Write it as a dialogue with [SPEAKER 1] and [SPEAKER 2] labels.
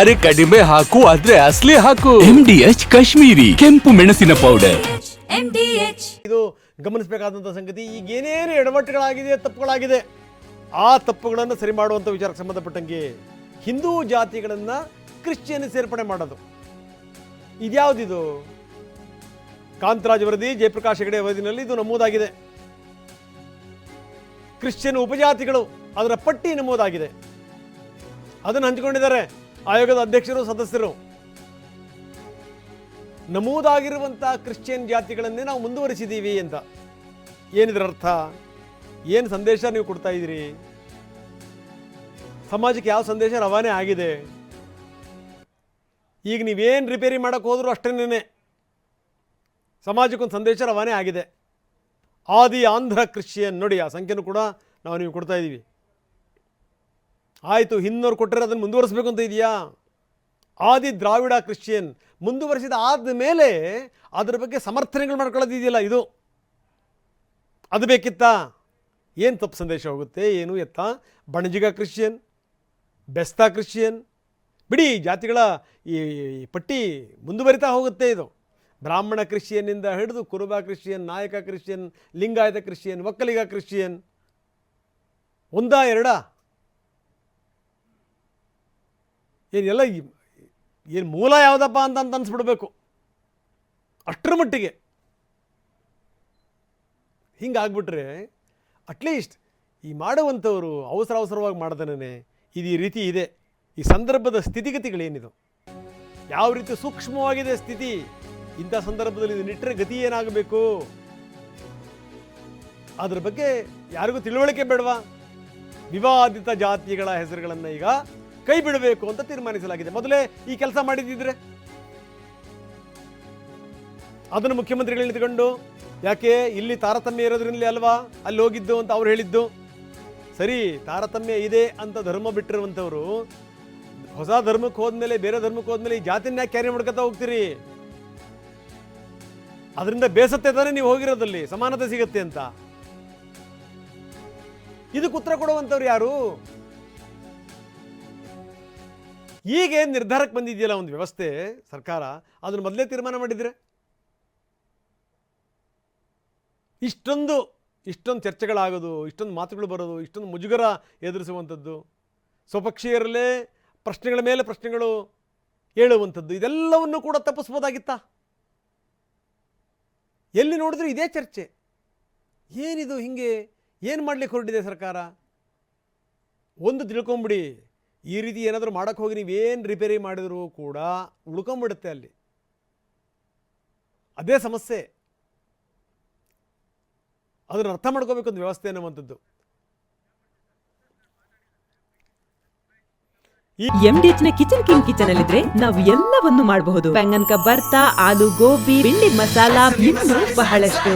[SPEAKER 1] ಅರೆ ಕಡಿಮೆ ಹಾಕು ಆದ್ರೆ ಅಸ್ಲಿ ಹಾಕು.
[SPEAKER 2] ಎಂ ಡಿ ಎಚ್ ಕಾಶ್ಮೀರಿ ಕೆಂಪು ಮೆಣಸಿನ ಪೌಡರ್
[SPEAKER 3] ಇದು ಗಮನಿಸಬೇಕಾದಂಥ ಸಂಗತಿ ಈಗ ಏನೇನು ಎಡವಟ್ಟುಗಳಾಗಿದೆ ತಪ್ಪುಗಳಾಗಿದೆ ಆ ತಪ್ಪುಗಳನ್ನು ಸರಿ ಮಾಡುವಂಥ ವಿಚಾರಕ್ಕೆ ಸಂಬಂಧಪಟ್ಟಂಗೆ ಹಿಂದೂ ಜಾತಿಗಳನ್ನು ಕ್ರಿಶ್ಚಿಯನ್ ಸೇರ್ಪಡೆ ಮಾಡೋದು. ಇದ್ಯಾವುದಿದು? ಕಾಂತರಾಜ್ ವರದಿ ಜಯಪ್ರಕಾಶ್ ಹೆಗಡೆ ವರದಿನಲ್ಲಿ ಇದು ನಮೂದಾಗಿದೆ. ಕ್ರಿಶ್ಚಿಯನ್ ಉಪಜಾತಿಗಳು ಅದರ ಪಟ್ಟಿ ನಮೂದಾಗಿದೆ. ಅದನ್ನು ಹಂಚಿಕೊಂಡಿದ್ದಾರೆ. ಆಯೋಗದ ಅಧ್ಯಕ್ಷರು, ಸದಸ್ಯರು ನಮೂದಾಗಿರುವಂಥ ಕ್ರಿಶ್ಚಿಯನ್ ಜಾತಿಗಳನ್ನೇ ನಾವು ಮುಂದುವರಿಸಿದ್ದೀವಿ ಅಂತ. ಏನಿದ್ರ ಅರ್ಥ? ಏನು ಸಂದೇಶ ನೀವು ಕೊಡ್ತಾ ಇದ್ದೀರಿ? ಸಮಾಜಕ್ಕೆ ಯಾವ ಸಂದೇಶ ರವಾನೆ ಆಗಿದೆ? ಈಗ ನೀವೇನು ರಿಪೇರಿ ಮಾಡೋಕ್ಕೆ ಹೋದರೂ ಅಷ್ಟೇನೇ ಸಮಾಜಕ್ಕೊಂದು ಸಂದೇಶ ರವಾನೆ ಆಗಿದೆ. ಆದಿ ಆಂಧ್ರ ಕ್ರಿಶ್ಚಿಯನ್ ನೋಡಿ, ಆ ಸಂಖ್ಯೆನೂ ಕೂಡ ನಾವು ನೀವು ಕೊಡ್ತಾ ಇದ್ದೀವಿ. ಆಯಿತು ಹಿಂದೋರು ಕೊಟ್ಟರೆ ಅದನ್ನು ಮುಂದುವರಿಸಬೇಕು ಅಂತ ಇದೆಯಾ? ಆದಿ ದ್ರಾವಿಡ ಕ್ರಿಶ್ಚಿಯನ್, ಮುಂದುವರಿಸಿದ ಆದ ಮೇಲೆ ಅದರ ಬಗ್ಗೆ ಸಮರ್ಥನೆಗಳು ಮಾಡ್ಕೊಳ್ಳೋದಿದೆಯಲ್ಲ ಇದು. ಅದು ಬೇಕಿತ್ತಾ? ಏನು ತಪ್ಪು ಸಂದೇಶ ಹೋಗುತ್ತೆ? ಏನು ಎತ್ತ? ಬಣಜಿಗ ಕ್ರಿಶ್ಚಿಯನ್, ಬೆಸ್ತಾ ಕ್ರಿಶ್ಚಿಯನ್, ಬಿಡಿ ಜಾತಿಗಳ ಈ ಪಟ್ಟಿ ಮುಂದುವರಿತಾ ಹೋಗುತ್ತೆ ಇದು. ಬ್ರಾಹ್ಮಣ ಕ್ರಿಶ್ಚಿಯನ್ನಿಂದ ಹಿಡಿದು Kuruba Christian, Nayaka Christian, Lingayat Christian, Vokkaliga Christian, ಒಂದಾ ಎರಡಾ? ಏನೆಲ್ಲ ಏನು ಮೂಲ ಯಾವುದಪ್ಪ ಅಂತ ಅಂತ ಅನ್ಸ್ಬಿಡ್ಬೇಕು. ಅಷ್ಟರ ಮಟ್ಟಿಗೆ. ಹಿಂಗಾಗ್ಬಿಟ್ರೆ ಅಟ್ಲೀಸ್ಟ್ ಈ ಮಾಡುವಂಥವರು ಅವಸರ ಅವಸರವಾಗಿ ಮಾಡ್ತಾನೆ ಇದು ಈ ರೀತಿ ಇದೆ. ಈ ಸಂದರ್ಭದ ಸ್ಥಿತಿಗತಿಗಳೇನಿದು? ಯಾವ ರೀತಿ ಸೂಕ್ಷ್ಮವಾಗಿದೆ ಸ್ಥಿತಿ? ಇಂಥ ಸಂದರ್ಭದಲ್ಲಿ ಇದು ನಿಟ್ಟರೆ ಗತಿ ಏನಾಗಬೇಕು? ಅದ್ರ ಬಗ್ಗೆ ಯಾರಿಗೂ ತಿಳುವಳಿಕೆ ಬೇಡವಾ? ವಿವಾದಿತ ಜಾತಿಗಳ ಹೆಸರುಗಳನ್ನು ಈಗ ಕೈ ಬಿಡಬೇಕು ಅಂತ ತೀರ್ಮಾನಿಸಲಾಗಿದೆ. ಮೊದಲೇ ಈ ಕೆಲಸ ಮಾಡಿದ್ದಿದ್ರೆ? ಅದನ್ನು ಮುಖ್ಯಮಂತ್ರಿಗಳು ನಿಂತ್ಕೊಂಡು ಯಾಕೆ ಇಲ್ಲಿ ತಾರತಮ್ಯ ಇರೋದ್ರಿಂದಲೇ ಅಲ್ವಾ? ಅಲ್ಲಿ ಹೋಗಿದ್ದು ಅಂತ ಅವ್ರು ಹೇಳಿದ್ದು? ಸರಿ, ತಾರತಮ್ಯ ಇದೆ ಅಂತ ಧರ್ಮ ಬಿಟ್ಟಿರುವಂಥವ್ರು, ಹೊಸ ಧರ್ಮಕ್ಕೆ ಹೋದ್ಮೇಲೆ, ಬೇರೆ ಧರ್ಮಕ್ಕೆ ಹೋದ್ಮೇಲೆ ಈ ಜಾತಿನ ಯಾಕೆ ಕ್ಯಾರಿ ಮಾಡ್ಕೊತಾ ಹೋಗ್ತೀರಿ? ಅದರಿಂದ ಬೇಸತ್ತೆ ತಾನೇ ನೀವು ಹೋಗಿರೋದಲ್ಲಿ ಸಮಾನತೆ ಸಿಗತ್ತೆ ಅಂತ. ಇದಕ್ಕೆ ಉತ್ತರ ಕೊಡುವಂಥವ್ರು ಯಾರು? ಈಗ ನಿರ್ಧಾರಕ್ಕೆ ಬಂದಿದೆಯಲ್ಲ ಒಂದು ವ್ಯವಸ್ಥೆ ಸರ್ಕಾರ? ಅದನ್ನು ಮೊದಲೇ ತೀರ್ಮಾನ ಮಾಡಿದರೆ? ಇಷ್ಟೊಂದು ಇಷ್ಟೊಂದು ಚರ್ಚೆಗಳಾಗೋದು, ಇಷ್ಟೊಂದು ಮಾತುಗಳು ಬರೋದು, ಇಷ್ಟೊಂದು ಮುಜುಗರ ಎದುರಿಸುವಂಥದ್ದು, ಸ್ವಪಕ್ಷೀಯರಲ್ಲೇ ಪ್ರಶ್ನೆಗಳ ಮೇಲೆ ಪ್ರಶ್ನೆಗಳು ಹೇಳುವಂಥದ್ದು, ಇದೆಲ್ಲವನ್ನು ಕೂಡ ತಪ್ಪಿಸ್ಬೋದಾಗಿತ್ತಾ? ಎಲ್ಲಿ ನೋಡಿದ್ರು ಇದೇ ಚರ್ಚೆ. ಏನಿದು ಹಿಂಗೆ? ಏನು ಮಾಡ್ಲಿಕ್ಕೆ ಹೊರಟಿದೆ ಸರ್ಕಾರ? ಒಂದು ತಿಳ್ಕೊಂಬಿಡಿ. ಈ ರೀತಿ ಏನಾದರೂ ಮಾಡೋಕ್ಕೆ ಹೋಗಿ ನೀವೇನು ರಿಪೇರಿ ಮಾಡಿದರೂ ಕೂಡ ಉಳ್ಕೊಂಬಿಡುತ್ತೆ ಅಲ್ಲಿ. ಅದೇ ಸಮಸ್ಯೆ. ಅದನ್ನು ಅರ್ಥ ಮಾಡ್ಕೋಬೇಕು ಒಂದು ವ್ಯವಸ್ಥೆ ಅನ್ನುವಂಥದ್ದು.
[SPEAKER 4] ಎಂಡಿಎಚ್ನ ಕಿಚನ್ ಕಿಂಗ್ ಕಿಚನ್ ಅಲ್ಲಿದ್ರೆ ನಾವು ಎಲ್ಲವನ್ನು ಮಾಡಬಹುದು. ಬೆಂಗನ್ ಬರ್ತಾ ಆಲೂ ಗೋಬಿ ಬಿಂಡಿ ಮಸಾಲಾ ಇನ್ನೂ ಬಹಳಷ್ಟು.